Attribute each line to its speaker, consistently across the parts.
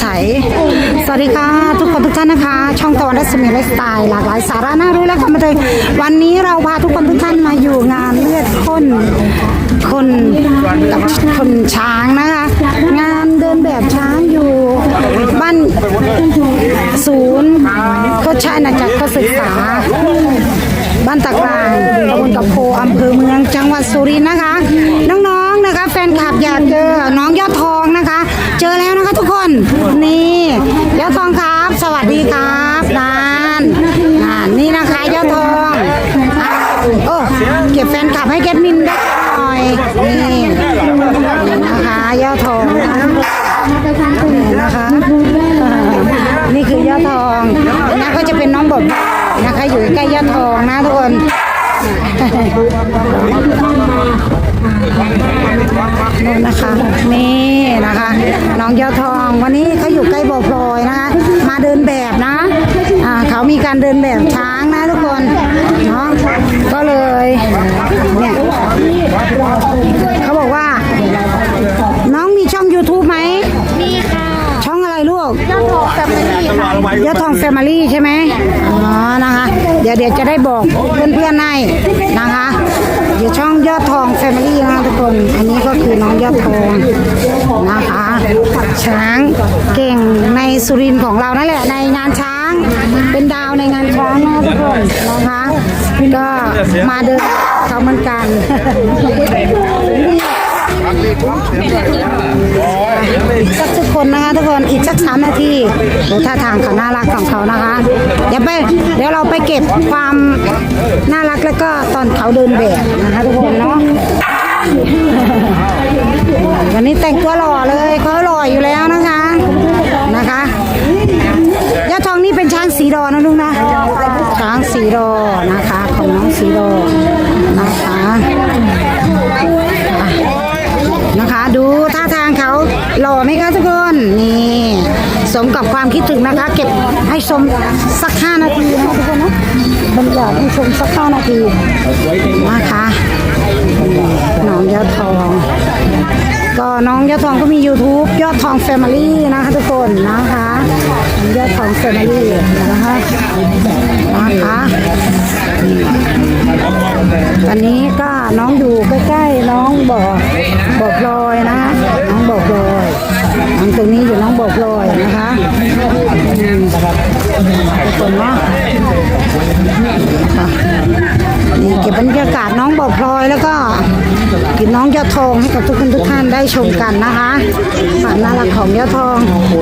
Speaker 1: ใสสวัสดีค่ะ ทุกคนทุกท่านนะคะ ช่องตะวันรัศมีไลฟ์สไตล์หลากหลายสาระน่ารู้และความบันเทิงวันนี้เราพาทุกคนทุกท่านมาอยู่งานเลือดข้นคนกับคนช้างนะคะ งานเดินแบบช้างอยู่บ้านศูนย์โคชอาณาจักรศึกษาบ้านตะกลางตำบลกับโพอำเภอเมืองจังหวัดสุรินทร์นะคะ น้องๆนะคะ แฟนคลับอยากเจอน้องานนี่ยอดทองครับ สวัสดีครับนานนานนี่นะคะยอดทองอะโอ้เก็บแฟนคลับให้เก็ตมินได้หน่อยนี่นี่นะคะยอดทองนะนี่นะคะอ่านี่คือยอดทองนะก็จะเป็นน้องบทนะคะอยู่ใกล้ยอดทองนะทุกคน นู่นนะคะนี่นะคะ น้องยอดทองวันนี้เขาอยู่ใกล้บ่อพลอยนะคะมาเดินแบบนะอ่าเขามีการเดินแบบช้างนะทุกคนเนาะก็เลยเนี่ยเขาบอกว่า น้องมีช่อง YouTube ไหมมีค่ะ ช่องอะไรลูกยอดทองแฟมิลี่ค่ะยอดทองแฟมิลี่ใช่ไหมอ๋อนะคะเดี๋ยวเดี๋ยวจะได้บอกเพื่อนๆให้นะคะเดี๋ยวช่องยอดทองแฟมิลี่นะทุกคน อันนี้ก็คือน้องยอดทองนะคะ ช้างเก่งในสุรินของเรานั่นแหละในงานช้าง เป็นดาวในงานช้างนะทุกคนนะคะก็มาเดินเขาเหมือนกัน คนนะคะทุกคนอีกสักสามนาทีดูท่าทางเขาน่ารักของเขานะคะ เดี๋ยวไปเดี๋ยวเราไปเก็บความน่ารักแล้วก็ตอนเขาเดินแบบนะคะทุกคนเนาะวันนี้แต่งตัวหล่อเลยเขาหล่ออยู่แล้วนะคะนะคะยอดทองนี่เป็นช้างสีดอนะลุงนะช้างสีดอนะคะ ของน้องสีดอนะคะ นะคะ ดูท่าทางเขาหล่อไหมคะทุกคนนี่สมกับ คิดถึงนะคะ เก็บให้ชมสักห้านาทีนะทุกคนนะบรรยากาศให้ชมสักห้านาทีนะคะน้องยอดทอง ก็น้องยอดทองก็มี YouTube ยอดทอง Family นะคะทุกคนนะคะยอดทอง Family นะคะนะคะตอนนี้ก็น้องอยู่ใกล้ๆากาศน้องบ่อพลอยแล้วก็กินน้องยอดทองให้กับทุกคนทุกท่านได้ชมกันนะคะความน่ารักของยอดทอง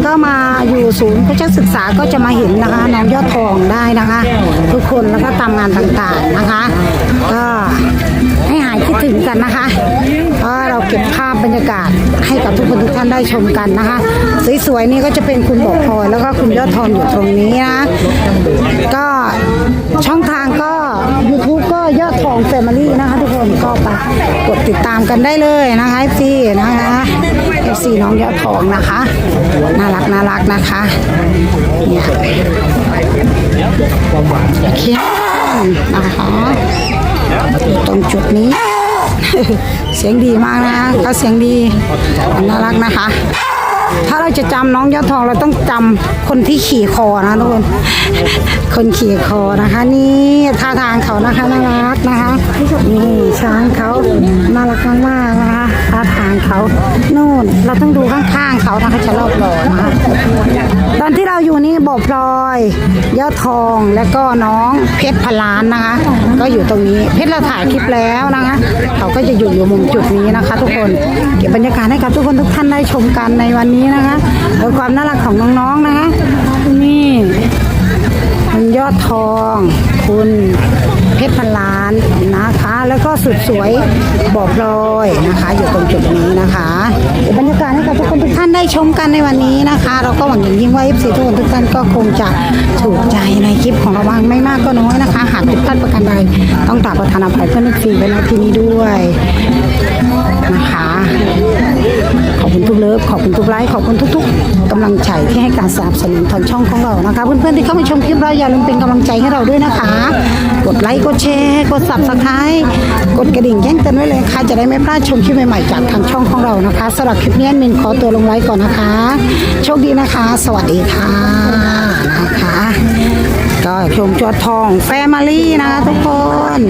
Speaker 1: ก็มาอยู่ศูนย์ประชาศึกษาก็จะมาเห็นนะคะน้องยอดทองได้นะคะ ทุกคนแล้วก็ตามงานต่างๆนะคะ ก็ให้หายคิดถึงกันนะคะเพราะเราเก็บภาพบรรยากาศให้กับทุกคนทุกท่านได้ชมกันนะคะ สวยๆนี่ก็จะเป็นคุณบอกพลอยแล้วก็คุณยอดทองอยู่ตรงนี้นะก็ช่องทางก็ YouTube ก็ยอดทองแฟมิลี่นะคะ ทุกคนก็ไปกด ติดตามกันได้เลยนะคะ FC นะคะ FC น้องยอดทองนะคะ น่ารักน่ารักนะคะเนี่ยโอเคนะคะตรงจุดนี้ เสียงดีมากนะคะก็เสียงดีน่ารักนะคะถ้าเราจะจำน้องยอดทองเราต้องจำคนที่ขี่คอนะทุกคน คนขี่คอนะคะนี่าทางเขานะคะน่ารักนะคะนี่ช้างเขาน่ารักมากๆนะคะท่าทางเขานู่นเราต้องดูข้างๆเขานะคะจะรอบหล่อนะคะตอนที่เราอยู่นี่บ่อพลอยยอดทองและก็น้องเพชรพลานนะคะ ก็อยู่ตรงนี้เพชรเราถ่ายคลิปแล้วนะคะ เขาก็จะอยู่อยู่มุมจุดนี้นะคะ ทุกคนเก็บบรรยากาศให้กับทุกคนทุกท่านได้ชมกันในวันนี้นะคะโดยความน่ารักของน้องๆนะคะนี่คุณยอดทอง คุณเพชรพันล้านนะคะ แล้วก็สุดสวยบอกลอยนะคะ อยู่ตรงจุดนี้นะคะเดี๋ยวบรรยากาศให้กับทุกคนทุกท่านได้ชมกันในวันนี้นะคะ เราก็หวังอย่างยิ่งว่า FC ทุกคนทุกท่านก็คงจะถูกใจในคลิปของเราบ้างไม่มากก็น้อยนะคะ หากผิดพลาดประการใดต้องกราบประทานอภัยเพื่อนฟรีไว้ในที่นี้ด้วย ขอบคุณทุกไลค์ขอบคุณทุก ๆกำลังใจที่ให้การสนับสนุนทางช่องของเรานะคะ เพื่อนๆที่เข้ามาชมคลิปเราอย่าลืมเป็นกำลังใจให้เราด้วยนะคะ กดไลค์กดแชร์กด subscribe กดกระดิ่งแจ้งเตือนไว้เลยค่ะจะได้ไม่พลาดชมคลิปใหม่ๆจากทางช่องของเรานะคะสำหรับคลิปนี้มินขอตัวลงไลค์ก่อนนะคะ โชคดีนะคะ สวัสดีค่ะนะคะก็ชมจวดทองแฟมิลี่นะคะทุกคน